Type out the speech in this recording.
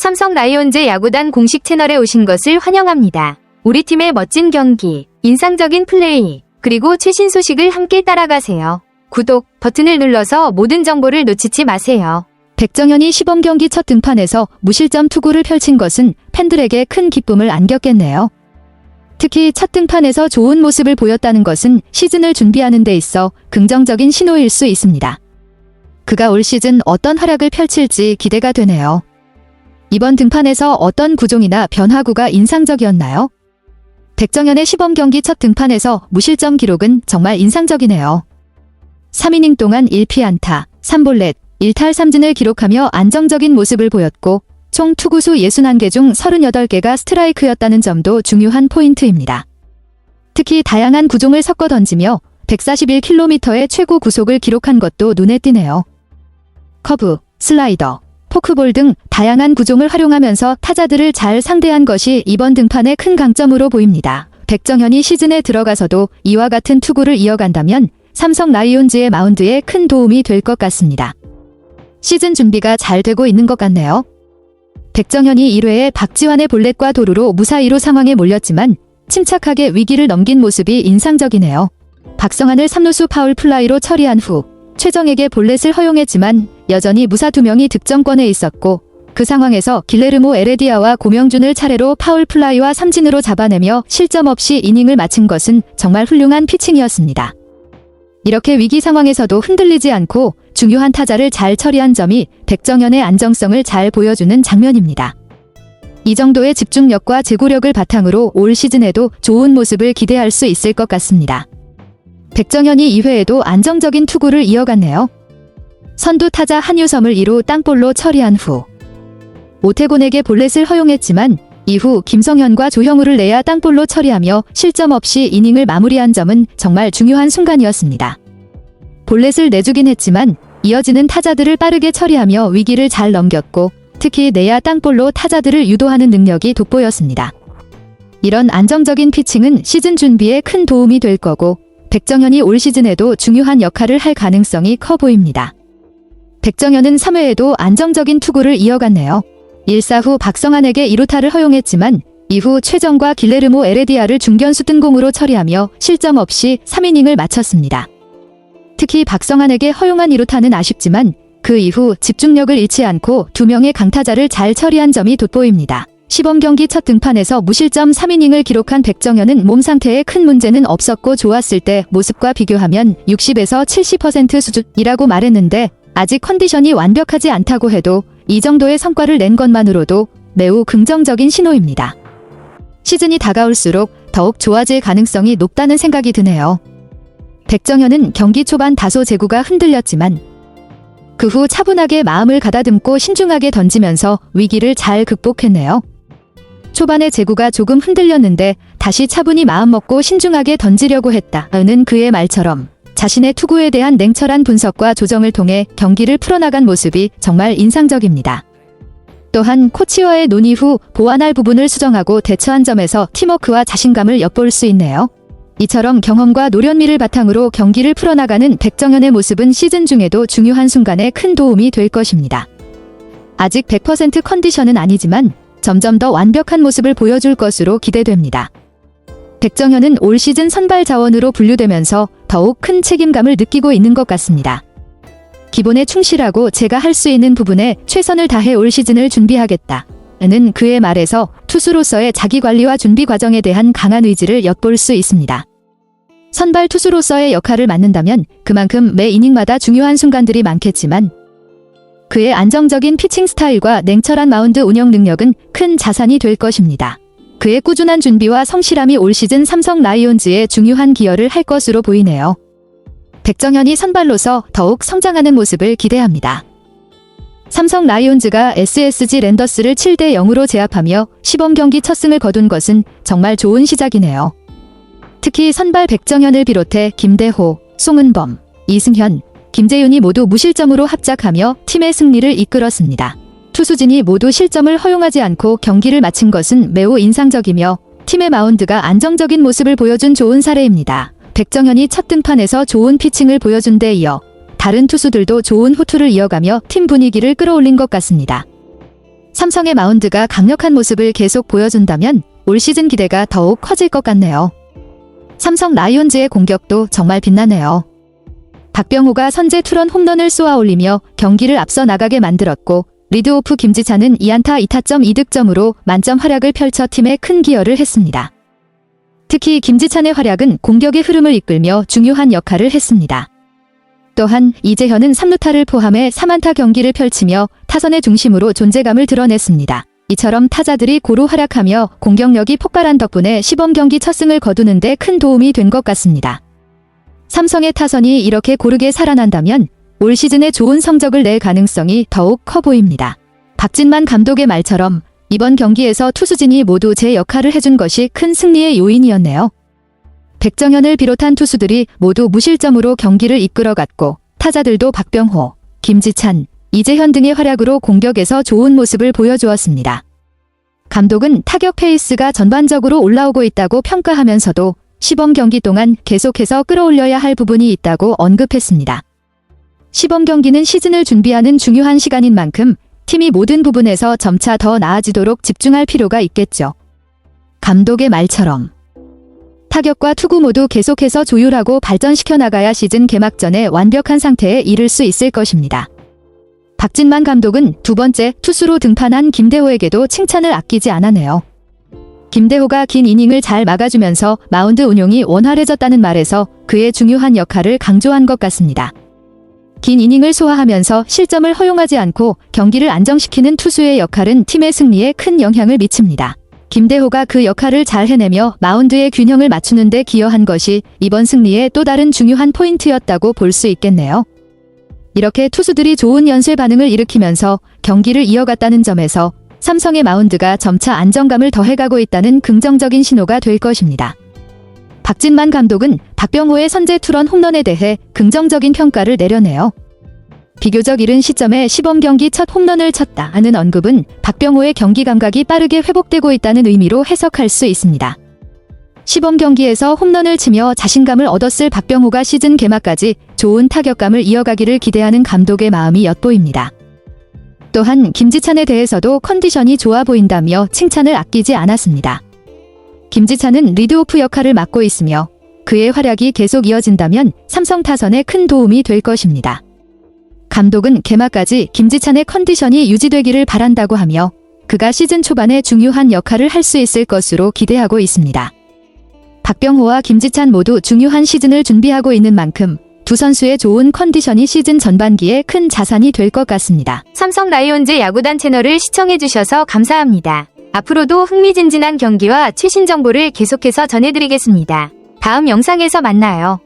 삼성 라이온즈 야구단 공식 채널에 오신 것을 환영합니다. 우리 팀의 멋진 경기, 인상적인 플레이, 그리고 최신 소식을 함께 따라가세요. 구독 버튼을 눌러서 모든 정보를 놓치지 마세요. 백정현이 시범 경기 첫 등판에서 무실점 투구를 펼친 것은 팬들에게 큰 기쁨을 안겼겠네요. 특히 첫 등판에서 좋은 모습을 보였다는 것은 시즌을 준비하는 데 있어 긍정적인 신호일 수 있습니다. 그가 올 시즌 어떤 활약을 펼칠지 기대가 되네요. 이번 등판에서 어떤 구종이나 변화구가 인상적이었나요? 백정현의 시범 경기 첫 등판에서 무실점 기록은 정말 인상적이네요. 3이닝 동안 1피안타, 3볼넷, 1탈 3진을 기록하며 안정적인 모습을 보였고 총 투구수 61개 중 38개가 스트라이크였다는 점도 중요한 포인트입니다. 특히 다양한 구종을 섞어 던지며 141km의 최고 구속을 기록한 것도 눈에 띄네요. 커브, 슬라이더, 포크볼 등 다양한 구종을 활용하면서 타자들을 잘 상대한 것이 이번 등판의 큰 강점으로 보입니다. 백정현이 시즌에 들어가서도 이와 같은 투구를 이어간다면 삼성 라이온즈의 마운드에 큰 도움이 될 것 같습니다. 시즌 준비가 잘 되고 있는 것 같네요. 백정현이 1회에 박지환의 볼넷과 도루로 무사히로 상황에 몰렸지만 침착하게 위기를 넘긴 모습이 인상적이네요. 박성환을 3루수 파울 플라이로 처리한 후 최정에게 볼넷을 허용했지만 여전히 무사 두 명이 득점권에 있었고 그 상황에서 길레르모 에레디아와 고명준을 차례로 파울 플라이와 삼진으로 잡아내며 실점 없이 이닝을 마친 것은 정말 훌륭한 피칭이었습니다. 이렇게 위기 상황에서도 흔들리지 않고 중요한 타자를 잘 처리한 점이 백정현의 안정성을 잘 보여주는 장면입니다. 이 정도의 집중력과 제구력을 바탕으로 올 시즌에도 좋은 모습을 기대할 수 있을 것 같습니다. 백정현이 2회에도 안정적인 투구를 이어갔네요. 선두 타자 한유섬을 2루 땅볼로 처리한 후 오태곤에게 볼넷을 허용했지만 이후 김성현과 조형우를 내야 땅볼로 처리하며 실점 없이 이닝을 마무리한 점은 정말 중요한 순간이었습니다. 볼넷을 내주긴 했지만 이어지는 타자들을 빠르게 처리하며 위기를 잘 넘겼고 특히 내야 땅볼로 타자들을 유도하는 능력이 돋보였습니다. 이런 안정적인 피칭은 시즌 준비에 큰 도움이 될 거고 백정현이 올 시즌에도 중요한 역할을 할 가능성이 커 보입니다. 백정현은 3회에도 안정적인 투구를 이어갔네요. 1사 후 박성환에게 2루타를 허용했지만 이후 최정과 길레르모 에레디아를 중견수 뜬공으로 처리하며 실점 없이 3이닝을 마쳤습니다. 특히 박성환에게 허용한 2루타는 아쉽지만 그 이후 집중력을 잃지 않고 두 명의 강타자를 잘 처리한 점이 돋보입니다. 시범 경기 첫 등판에서 무실점 3이닝을 기록한 백정현은 몸 상태에 큰 문제는 없었고 좋았을 때 모습과 비교하면 60에서 70% 수준이라고 말했는데 아직 컨디션이 완벽하지 않다고 해도 이 정도의 성과를 낸 것만으로도 매우 긍정적인 신호입니다. 시즌이 다가올수록 더욱 좋아질 가능성이 높다는 생각이 드네요. 백정현은 경기 초반 다소 제구가 흔들렸지만 그 후 차분하게 마음을 가다듬고 신중하게 던지면서 위기를 잘 극복했네요. 초반에 제구가 조금 흔들렸는데 다시 차분히 마음먹고 신중하게 던지려고 했다는 그의 말처럼 자신의 투구에 대한 냉철한 분석과 조정을 통해 경기를 풀어나간 모습이 정말 인상적입니다. 또한 코치와의 논의 후 보완할 부분을 수정하고 대처한 점에서 팀워크와 자신감을 엿볼 수 있네요. 이처럼 경험과 노련미를 바탕으로 경기를 풀어나가는 백정현의 모습은 시즌 중에도 중요한 순간에 큰 도움이 될 것입니다. 아직 100% 컨디션은 아니지만 점점 더 완벽한 모습을 보여줄 것으로 기대됩니다. 백정현은 올 시즌 선발 자원으로 분류되면서 더욱 큰 책임감을 느끼고 있는 것 같습니다. 기본에 충실하고 제가 할 수 있는 부분에 최선을 다해 올 시즌을 준비하겠다. 는 그의 말에서 투수로서의 자기 관리와 준비 과정에 대한 강한 의지를 엿볼 수 있습니다. 선발 투수로서의 역할을 맡는다면 그만큼 매 이닝마다 중요한 순간들이 많겠지만 그의 안정적인 피칭 스타일과 냉철한 마운드 운영 능력은 큰 자산이 될 것입니다. 그의 꾸준한 준비와 성실함이 올 시즌 삼성 라이온즈에 중요한 기여를 할 것으로 보이네요. 백정현이 선발로서 더욱 성장하는 모습을 기대합니다. 삼성 라이온즈가 SSG 랜더스를 7대 0으로 제압하며 시범 경기 첫 승을 거둔 것은 정말 좋은 시작이네요. 특히 선발 백정현을 비롯해 김대호, 송은범, 이승현, 김재윤이 모두 무실점으로 합작하며 팀의 승리를 이끌었습니다. 투수진이 모두 실점을 허용하지 않고 경기를 마친 것은 매우 인상적이며 팀의 마운드가 안정적인 모습을 보여준 좋은 사례입니다. 백정현이 첫 등판에서 좋은 피칭을 보여준 데 이어 다른 투수들도 좋은 호투를 이어가며 팀 분위기를 끌어올린 것 같습니다. 삼성의 마운드가 강력한 모습을 계속 보여준다면 올 시즌 기대가 더욱 커질 것 같네요. 삼성 라이온즈의 공격도 정말 빛나네요. 박병호가 선제 투런 홈런을 쏘아 올리며 경기를 앞서 나가게 만들었고 리드오프 김지찬은 2안타 2타점 2득점으로 만점 활약을 펼쳐 팀에 큰 기여를 했습니다. 특히 김지찬의 활약은 공격의 흐름을 이끌며 중요한 역할을 했습니다. 또한 이재현은 3루타를 포함해 3안타 경기를 펼치며 타선의 중심으로 존재감을 드러냈습니다. 이처럼 타자들이 고루 활약하며 공격력이 폭발한 덕분에 시범 경기 첫 승을 거두는 데 큰 도움이 된 것 같습니다. 삼성의 타선이 이렇게 고르게 살아난다면 올 시즌에 좋은 성적을 낼 가능성이 더욱 커 보입니다. 박진만 감독의 말처럼 이번 경기에서 투수진이 모두 제 역할을 해준 것이 큰 승리의 요인이었네요. 백정현을 비롯한 투수들이 모두 무실점으로 경기를 이끌어갔고 타자들도 박병호, 김지찬, 이재현 등의 활약으로 공격에서 좋은 모습을 보여주었습니다. 감독은 타격 페이스가 전반적으로 올라오고 있다고 평가하면서도 시범 경기 동안 계속해서 끌어올려야 할 부분이 있다고 언급했습니다. 시범 경기는 시즌을 준비하는 중요한 시간인 만큼 팀이 모든 부분에서 점차 더 나아지도록 집중할 필요가 있겠죠. 감독의 말처럼 타격과 투구 모두 계속해서 조율하고 발전시켜 나가야 시즌 개막 전에 완벽한 상태에 이를 수 있을 것입니다. 박진만 감독은 두 번째 투수로 등판한 김대호에게도 칭찬을 아끼지 않았네요. 김대호가 긴 이닝을 잘 막아주면서 마운드 운용이 원활해졌다는 말에서 그의 중요한 역할을 강조한 것 같습니다. 긴 이닝을 소화하면서 실점을 허용하지 않고 경기를 안정시키는 투수의 역할은 팀의 승리에 큰 영향을 미칩니다. 김대호가 그 역할을 잘 해내며 마운드의 균형을 맞추는 데 기여한 것이 이번 승리의 또 다른 중요한 포인트였다고 볼 수 있겠네요. 이렇게 투수들이 좋은 연쇄 반응을 일으키면서 경기를 이어갔다는 점에서 삼성의 마운드가 점차 안정감을 더해가고 있다는 긍정적인 신호가 될 것입니다. 박진만 감독은 박병호의 선제 투런 홈런에 대해 긍정적인 평가를 내려내요. 비교적 이른 시점에 시범 경기 첫 홈런을 쳤다 하는 언급은 박병호의 경기 감각이 빠르게 회복되고 있다는 의미로 해석할 수 있습니다. 시범 경기에서 홈런을 치며 자신감을 얻었을 박병호가 시즌 개막까지 좋은 타격감을 이어가기를 기대하는 감독의 마음이 엿보입니다. 또한 김지찬에 대해서도 컨디션이 좋아 보인다며 칭찬을 아끼지 않았습니다. 김지찬은 리드오프 역할을 맡고 있으며 그의 활약이 계속 이어진다면 삼성 타선에 큰 도움이 될 것입니다. 감독은 개막까지 김지찬의 컨디션이 유지되기를 바란다고 하며 그가 시즌 초반에 중요한 역할을 할 수 있을 것으로 기대하고 있습니다. 박병호와 김지찬 모두 중요한 시즌을 준비하고 있는 만큼 두 선수의 좋은 컨디션이 시즌 전반기에 큰 자산이 될 것 같습니다. 삼성 라이온즈 야구단 채널을 시청해주셔서 감사합니다. 앞으로도 흥미진진한 경기와 최신 정보를 계속해서 전해드리겠습니다. 다음 영상에서 만나요.